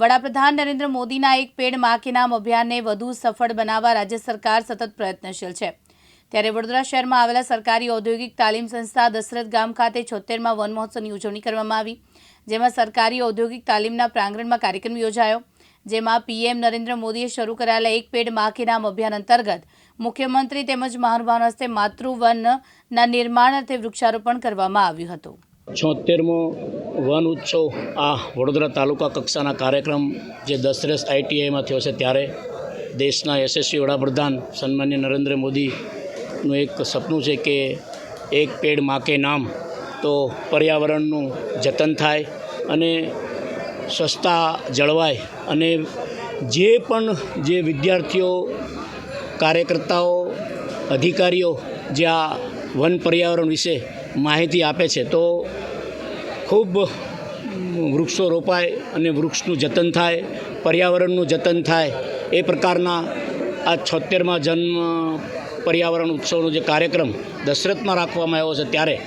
વડાપ્રધાન નરેન્દ્ર મોદીના એક પેડમાં નામ અભિયાનને વધુ સફળ બનાવવા રાજ્ય સરકાર સતત પ્રયત્નશીલ છે. ત્યારે વડોદરા શહેરમાં આવેલા સરકારી ઔદ્યોગિક તાલીમ સંસ્થા દશરથ ગામ ખાતે છોતેરમાં વન મહોત્સવની ઉજવણી કરવામાં આવી. જેમાં સરકારી ઔદ્યોગિક તાલીમના પ્રાંગણમાં કાર્યક્રમ યોજાયો, જેમાં પીએમ નરેન્દ્ર મોદીએ શરૂ કરાયેલા એક પેડ મા કે નામ અભિયાન અંતર્ગત મુખ્યમંત્રી તેમજ મહાનુભાવના હસ્તે માતૃવનના નિર્માણ અર્થે વૃક્ષારોપણ કરવામાં આવ્યું હતું. છોતેરમો વન ઉત્સવ આ વડોદરા તાલુકા કક્ષાના કાર્યક્રમ જે દશરથ આઈટીઆઈમાં થયો છે ત્યારે દેશના યશસ્વી વડાપ્રધાન સન્માન્ય નરેન્દ્ર મોદીનું એક સપનું છે કે એક પેડ માકે નામ તો પર્યાવરણનું જતન થાય અને સસ્તા જળવાય અને જે પણ જે વિદ્યાર્થીઓ, કાર્યકર્તાઓ, અધિકારીઓ જે આ વન પર્યાવરણ વિશે માહિતી આપે છે તો ખૂબ વૃક્ષો રોપાય અને વૃક્ષનું જતન થાય, પર્યાવરણનું જતન થાય, એ પ્રકારના આ છોતેરમાં જન્મ પર્યાવરણ ઉત્સવનો જે કાર્યક્રમ દશરથમાં રાખવામાં આવ્યો છે ત્યારે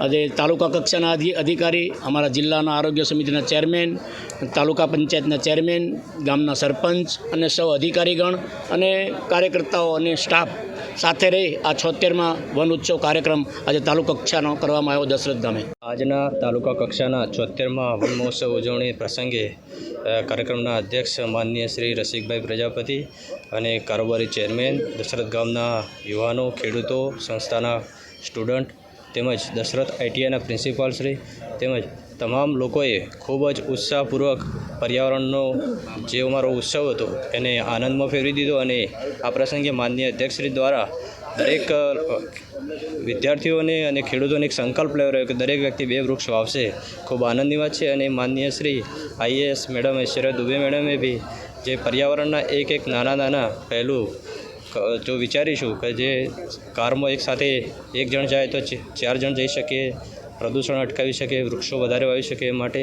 આજે તાલુકા કક્ષાના અધિ- અધિકારી, અમારા જિલ્લાના આરોગ્ય સમિતિના ચેરમેન, તાલુકા પંચાયતના ચેરમેન, ગામના સરપંચ અને સૌ અધિકારીગણ અને કાર્યકર્તાઓ અને સ્ટાફ સાથે રહી આ છોતેરમાં વન ઉત્સવ કાર્યક્રમ આજે તાલુકા કક્ષાનો કરવામાં આવ્યો દશરથ ગામે આજના તાલુકા કક્ષાના છોતેરમાં વન મહોત્સવ ઉજવણી પ્રસંગે કાર્યક્રમના અધ્યક્ષ માનનીય શ્રી રસિકભાઈ પ્રજાપતિ અને કારોબારી ચેરમેન દશરથ ગામના યુવાનો, ખેડૂતો, સંસ્થાના સ્ટુડન્ટ તેમજ દશરથ આઈટીઆઈના પ્રિન્સિપાલ શ્રી તેમજ તમામ લોકોએ ખૂબ જ ઉત્સાહપૂર્વક પર્યાવરણનો જે અમારો ઉત્સવ હતો એને આનંદમાં ફેરવી દીધો અને આ પ્રસંગે માનનીય અધ્યક્ષશ્રી દ્વારા દરેક વિદ્યાર્થીઓને અને ખેડૂતોને એક સંકલ્પ લેવો રહ્યો કે દરેક વ્યક્તિ બે વૃક્ષ વાવશે. ખૂબ આનંદની વાત છે અને માનનીય શ્રી આઈએએસ મેડમ ઐશ્વર્યા દુબે મેડમે બી જે પર્યાવરણના એક એક નાના નાના પહેલું જો વિચારીશું કે જે કારમાં એક સાથે એક જણ જાય તો ચાર જણ જઈ શકે પ્રદૂષણ અટકાવી શકે વૃક્ષો વધારે વાવી શકે એ માટે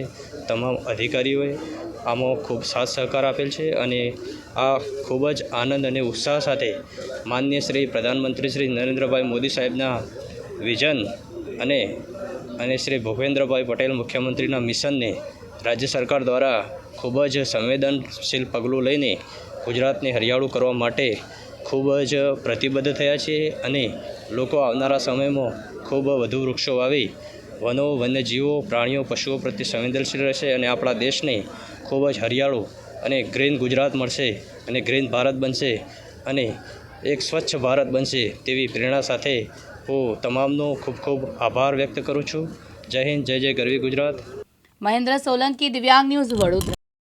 તમામ અધિકારીઓએ આમાં ખૂબ સાથ સહકાર આપેલ છે અને આ ખૂબ જ આનંદ અને ઉત્સાહ સાથે માનનીય શ્રી પ્રધાનમંત્રી શ્રી નરેન્દ્રભાઈ મોદી સાહેબના વિઝન અને અને શ્રી ભૂપેન્દ્રભાઈ પટેલ મુખ્યમંત્રીના મિશનને રાજ્ય સરકાર દ્વારા ખૂબ જ સંવેદનશીલ પગલું લઈને ગુજરાતને હરિયાળું કરવા માટે ખૂબ જ પ્રતિબદ્ધ થયા છે અને લોકો આવનારા સમયમાં ખૂબ વધુ વૃક્ષો વાવી વનો, વન્યજીવો, પ્રાણીઓ, પશુઓ પ્રત્યે સંવેદનશીલ રહેશે અને આપણા દેશને ખૂબ જ હરિયાળું અને ગ્રીન ગુજરાત મળશે અને ગ્રીન ભારત બનશે અને એક સ્વચ્છ ભારત બનશે તેવી પ્રેરણા સાથે હું તમામનો ખૂબ ખૂબ આભાર વ્યક્ત કરું છું. જય હિન્દ, જય જય ગરવી ગુજરાત. મહેન્દ્ર સોલંકી, દિવ્યાંગ ન્યૂઝ વડોદરા.